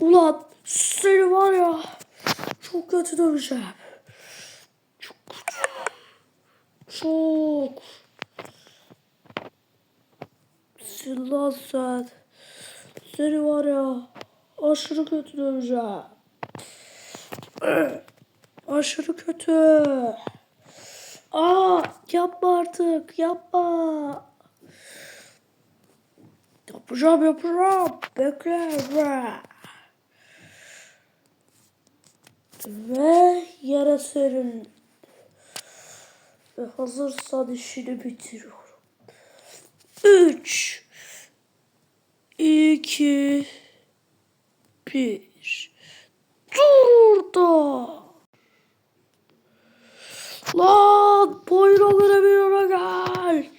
Ulan seni var ya çok kötü döveceğim. Çok. Çok. Sil lan sen. Seni var ya aşırı kötü döveceğim. Aşırı kötü. Aa yapma artık yapma. Yapacağım yapacağım. Bekle be. Ve yere serin. Ve hazırsan işini bitiriyorum. Üç. iki, Bir. Dur orada. Lan boyuna göre bir yere gel.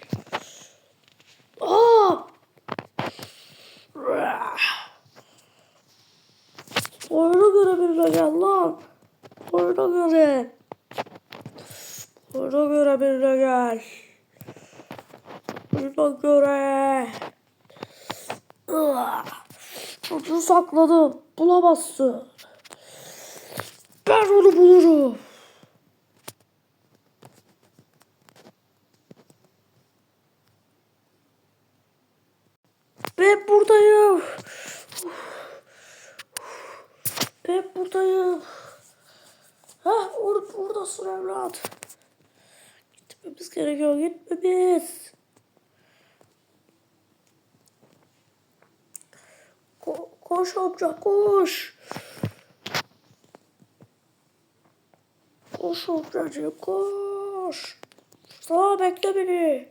Aa. Boyuna göre gel lan. Boyuna göre. Boyuna göre gel. Boyuna göre. Çocuğu sakladım. Bulamazsın. Ben onu bulurum. Ben buradayım. Ben buradayım. Ha or buradasın evlat. Gitmemiz gerekiyor. Gitmemiz. Ko koş amca koş. Koş amcacığım koş. Sağ bekle beni.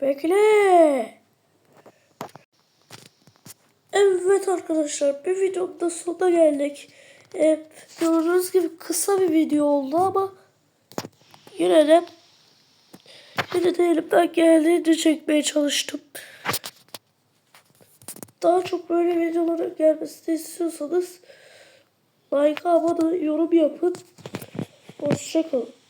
Bekle. Evet arkadaşlar bir videonun da sonuna geldik. Ee, gördüğünüz gibi kısa bir video oldu ama yine de yine de elimden geldiğince çekmeye çalıştım. Daha çok böyle videoların gelmesini istiyorsanız like abone yorum yapın. Hoşçakalın.